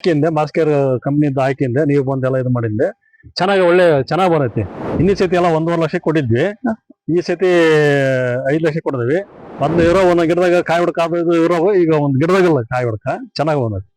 ಹಾಕಿಂದೆ ಮಾಸ್ಕೇರ್ ಕಂಪ್ನಿಯಿಂದ ಹಾಕಿಂದೆ ನೀವು ಬಂದೆಲ್ಲ ಇದು ಮಾಡಿದ್ದೆ ಚೆನ್ನಾಗಿ ಒಳ್ಳೆ, ಚೆನ್ನಾಗಿ ಬರುತ್ತೆ. ಇನ್ನಿ ಸತಿ ಎಲ್ಲ ಒಂದೂವರೆ ಲಕ್ಷ ಕೊಟ್ಟಿದ್ವಿ. ಈ ಸತಿ ಐದು ಲಕ್ಷ ಕೊಡಿದ್ವಿ ಮೊದ್ಲು ಇರೋ ಒಂದ್ ಗಿಡದಾಗ ಕಾಯಿ ಹೊಡ್ಕ ಇರೋ ಈಗ ಒಂದು ಗಿಡದಾಗಲ್ಲ ಕಾಯಿ ಹೊಡ್ಕ ಚೆನ್ನಾಗಿ ಬಂದೈತಿ.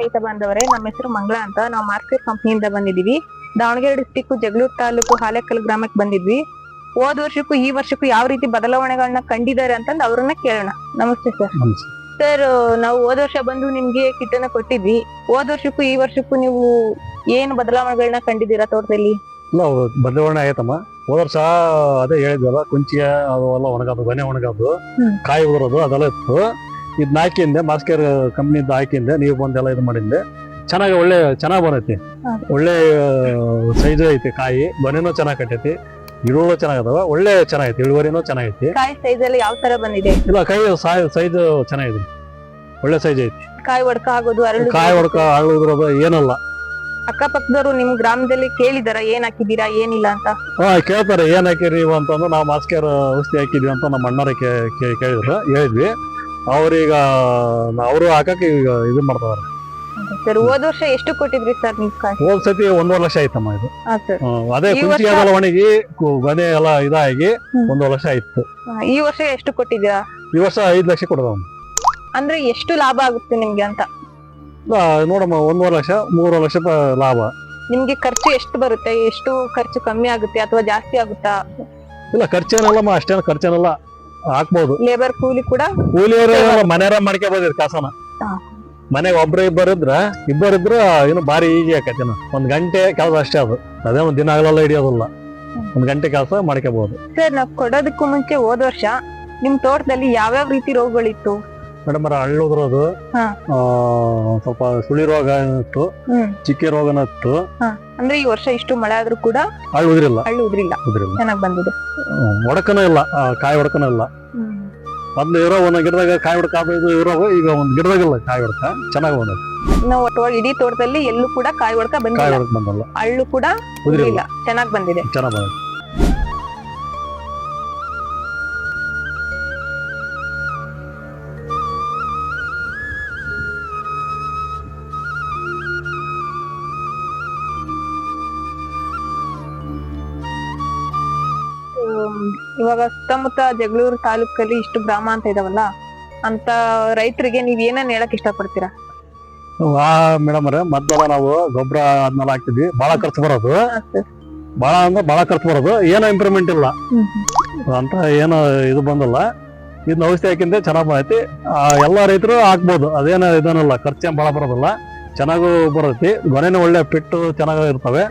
ರೈತ ಬಾಂಧವರೇ ನಮ್ಮ ಹೆಸರು ಮಂಗಳಾ ಅಂತ. ನಾವು ಮಾರ್ಕೆಟ್ ಕಂಪ್ನಿಯಿಂದ ಬಂದಿದೀವಿ ದಾವಣಗೆರೆ ಡಿಸ್ಟಿಕ್ ಜಗಳೂರು ತಾಲೂಕು ಹಾಲೇಕಲ್ ಗ್ರಾಮಕ್ಕೆ ಬಂದಿದ್ವಿ. ಹೋದ ವರ್ಷಕ್ಕೂ ಈ ವರ್ಷಕ್ಕೂ ಯಾವ ರೀತಿ ಬದಲಾವಣೆಗಳನ್ನ ಕಂಡಿದ್ದಾರೆ ಅಂತಂದ್ ಅವ್ರನ್ನ ಕೇಳೋಣ. ನಮಸ್ತೆ ಸರ್. ಸರ್ ನಾವು ಹೋದ ವರ್ಷ ಬಂದು ನಿಮ್ಗೆ ಕಿಟ್ಟನ್ನ ಕೊಟ್ಟಿದ್ವಿ. ಹೋದ ವರ್ಷಕ್ಕೂ ಈ ವರ್ಷಕ್ಕೂ ನೀವು ಏನು ಬದಲಾವಣೆಗಳನ್ನ ಕಂಡಿದ್ದೀರಾ ತೋಟದಲ್ಲಿ? ಇಲ್ಲ ಬದಲಾವಣೆ ಆಗೈತಮ್ಮ. ಹೋದ ವರ್ಷ ಅದೇ ಹೇಳಿದ್ವಲ್ಲ ಕುಂಚಿಯ ಅದು ಎಲ್ಲ ಮನೆ ಒಣಗಾದ್ರು. ಕಾಯಿ ಉದುರೋದು ಅದೆಲ್ಲ ಇತ್ತು. ಇದ್ನ ಹಾಕಿಂದೆ ಮಾಸ್ಕೇರ್ ಕಂಪ್ನಿಯಿಂದ ಹಾಕಿಂದೆ ನೀವು ಬಂದೆಲ್ಲ ಇದು ಮಾಡಿದ್ದೆ. ಚೆನ್ನಾಗಿ ಒಳ್ಳೆ ಚೆನ್ನಾಗಿ ಬರೈತಿ ಹೌದು. ಒಳ್ಳೆ ಸೈಜು ಐತಿ ಕಾಯಿ ಬನೇನೂ ಚೆನ್ನಾಗಿ ಕಟ್ಟೈತಿ. ಗಿಡಗಳು ಚೆನ್ನಾಗದವ ಒಳ್ಳೆ ಚೆನ್ನಾಗೈತಿ ಇಳುವರಿನೂ ಚೆನ್ನಾಗೈತಿ. ಕಾಯಿ ಸೈಜ್ ಅಲ್ಲಿ ಯಾವ ತರ ಬಂದಿದೆ? ಇಲ್ಲ ಕೈ ಸೈಜ್ ಚೆನ್ನಾಗಿದೆ. ಒಳ್ಳೆ ಸೈಜ್ ಐತಿ. ಕಾಯಿ ಒಡಕ ಆಗೋದು ಅರಳು ಕಾಯಿ ಒಡಕ ಹಳ್ಳು ಉದುರೋದು ಏನಲ್ಲ. ಅಕ್ಕಪಕ್ಕದವರು ನಿಮ್ ಗ್ರಾಮದಲ್ಲಿ ಕೇಳಿದಾರ ಏನ್ ಹಾಕಿದೀರಾ ಏನಿಲ್ಲ ಅಂತ? ಹಾ ಕೇಳ್ತಾರೆ ಏನ್ ಹಾಕಿರಿ ಅಂತಂದ್ರೆ ನಾವು ಮಾಸ್ಕರ್ ಔಷಧಿ ಹಾಕಿದ್ವಿ ಅಂತ ನಮ್ಮ ಅಣ್ಣರ ಕೇಳಿದ್ರು ಹೇಳಿದ್ವಿ. ಅವ್ರೀಗ ಅವರು ಹಾಕಕ್ಕೆ ಈಗ ಇದು ಮಾಡ್ತಾವ್ರೆ. ಸರ್ ಹೋದ ವರ್ಷ ಎಷ್ಟು ಕೊಟ್ಟಿದ್ರಿ ಸರ್ ನೀವು ಹೋದ್ ಸತಿ ಒಂದೂವರೆ ಲಕ್ಷ ಆಯ್ತಮ್ಮ ಇದು. ಹಾ ಸರ್. ಹ್ಮ್, ಅದೇ ಈ ಕುಂಚಿ ವರ್ಷ- ಅದೆಲ್ಲ ಒಣಗಿ ಕು- ಗೊನೆ ಎಲ್ಲ ಇದಾಗಿ. ಒಂದೂವರೆ ಲಕ್ಷ ಆಯ್ತು. ಈ ವರ್ಷ ಎಷ್ಟು ಕೊಟ್ಟಿದ್ದೀರಾ? ಈ ವರ್ಷ ಐದ್ ಲಕ್ಷ ಕೊಡದವ ಅಂದ್ರೆ ಎಷ್ಟು ಲಾಭ ಆಗುತ್ತೆ ನಿಮ್ಗೆ ಅಂತ? ನೋಡಮ್ಮ ಒಂದೂವರೆ ಲಕ್ಷ ಮೂರುವರೆ ಲಕ್ಷ ರೂಪಾಯಿ ಲಾಭ. ನಿಮ್ಗೆ ಖರ್ಚು ಎಷ್ಟು ಬರುತ್ತೆ? ಎಷ್ಟು ಖರ್ಚು ಕಮ್ಮಿ ಆಗುತ್ತೆ ಅಥವಾ ಜಾಸ್ತಿ ಆಗುತ್ತಾ? ಇಲ್ಲ ಖರ್ಚೇನಲ್ಲಮ್ಮ ಅಷ್ಟೇನು ಖರ್ಚೇನಲ್ಲ. ಹಾಕ್ಬೋದು. ಲೇಬರ್ ಕೂಲಿ ಕೂಡ ಕೂಲಿಯವರು ಮನೆಯರ ಮಾಡ್ಕೊಬೋದಿರ್ ಕಾಸನ ಮನೆ ಮನೆಗೆ ಒಬ್ರು ಇಬ್ಬರು ಇದ್ರ ಇಬ್ಬರು ಇದ್ರ ಇನ್ನು ಭಾರಿ ಈಜಿ ಆಕತಿ ಒಂದ್ ಗಂಟೆ ಕೆಲಸ ಅಷ್ಟೇ ಅದು. ಅದೇ ಒಂದ್ ದಿನ ಆಗಲೆಲ್ಲ ಹಿಡಿಯೋದಿಲ್ಲ. ಒಂದ್ ಗಂಟೆ ಕೆಲಸ ಮಾಡ್ಕೋಬಹುದು ಸರ್ ನಾವ್ ಕೊಡೋದಕ್ಕೂ ಮುಂಚೆ ಹೋದ ವರ್ಷ ನಿಮ್ ತೋಟದಲ್ಲಿ ಯಾವ್ಯಾವ ರೀತಿ ರೋಗಗಳಿತ್ತು? ಮೇಡಮ್ ಹಳ್ಳು ಉದ್ರೋದು ಹಾ. ಆ, ಸ್ವಲ್ಪ ಸುಳಿ ರೋಗ ಇತ್ತು. ಹ್ಮ್. ಚಿಕ್ಕಿ ರೋಗನ ಇತ್ತು. ಅಂದ್ರೆ ಈ ವರ್ಷ ಇಷ್ಟು ಮಳೆ ಆದ್ರೂ ಕೂಡ ಹಳ್ಳು ಅಳ್ಳುದ್ರಿಲ್ಲ ಚೆನ್ನಾಗಿ ಉದ್ರಿಲ್ಲ. ಉದ್ರಿಲ್ಲ. ಚೆನ್ನಾಗ್ ಬಂದಿದೆ. ಹ್ಮ್, ಒಡಕನೂ ಇಲ್ಲ. ಆ, ಕಾಯಿ ಒಡಕನ ಇಲ್ಲ. ಮೊದ್ಲು ಇರೋ ಒಂದ್ ಗಿಡದಾಗ ಕಾಯಿ ಹೊಡ್ಕ ಅದು ಇದು ಇರೋ ಈಗ ಒಂದ್ ಗಿಡದಾಗಿಲ್ಲ ಕಾಯಿ ಹೊಡ್ಕ ಚೆನ್ನಾಗಿ ಬಂದಿದೆ. ನಾವು ಇಡೀ ತೋಟದಲ್ಲಿ ಎಲ್ಲೂ ಕೂಡ ಕಾಯಿ ಹೊಡ್ಕ ಕಾಯಿ ಬಂದಿಲ್ಲ. ಹಳ್ಳು ಕೂಡ ಚೆನ್ನಾಗಿ ಉದ್ರಿಲ್ಲ. ಚೆನ್ನಾಗ್ ಬಂದಿದೆ. ಚೆನ್ನಾಗಿ ಬಂದೈತಿ ಇವಾಗ ಸುತ್ತಮುತ್ತ ಜಗಳೂರು ತಾಲೂಕಲ್ಲಿ ಇಷ್ಟು ಗ್ರಾಮ ಅಂತ ಇದಾವಲ್ಲ ಅಂತ ರೈತರಿಗೆ ನೀವ್ ಏನನ್ನ ಹೇಳಕ್ ಇಷ್ಟಪಡ್ತೀರಾ? ವಾ ಮೇಡಮ್ ಅವ್ರೆ ಮದ್ದೆಲ್ಲ ನಾವು ಗೊಬ್ಬರ ಅದನ್ನೆಲ್ಲ ಹಾಕ್ತಿದ್ವಿ. ಬಹಳ ಖರ್ಚು ಬರೋದು. ಬಹಳ ಅಂದ್ರೆ ಬಹಳ ಖರ್ಚು ಬರೋದು. ಏನೋ ಇಂಪ್ರೂವ್ಮೆಂಟ್ ಇಲ್ಲ. ಅಂತ ಏನೋ ಇದು ಬಂದಿಲ್ಲ. ಇದನ್ನ ಔಷಧಿ ಹಾಕಿಂದೆ ಚೆನ್ನಾಗಿ ಬರೈತಿ ಎಲ್ಲ ರೈತರು ಹಾಕ್ಬೋದು. ಅದೇನೋ ಇದನ್ನಲ್ಲ ಖರ್ಚೇನು ಬಹಳ ಬರೋದಿಲ್ಲ. ಚೆನ್ನಾಗೂ ಬರತಿ. ಗೊನೆನೂ ಒಳ್ಳೆ ಪಿಟ್ಟು ಚೆನ್ನಾಗಿ ಇರ್ತವೆ.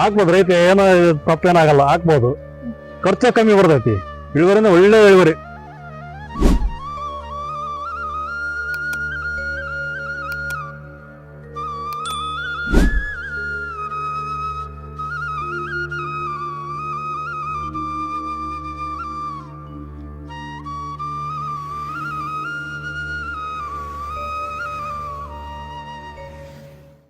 ಹಾಕ್ಬೋದು. ರೈತ ಏನೋ ತಪ್ಪೇನಾಗಲ್ಲ ಹಾಕ್ಬೋದು. ಖರ್ಚು ಕಮ್ಮಿ ಬರ್ತೈತಿ ಇಳುವರಿನ ಒಳ್ಳೆ ಇಳುವರಿ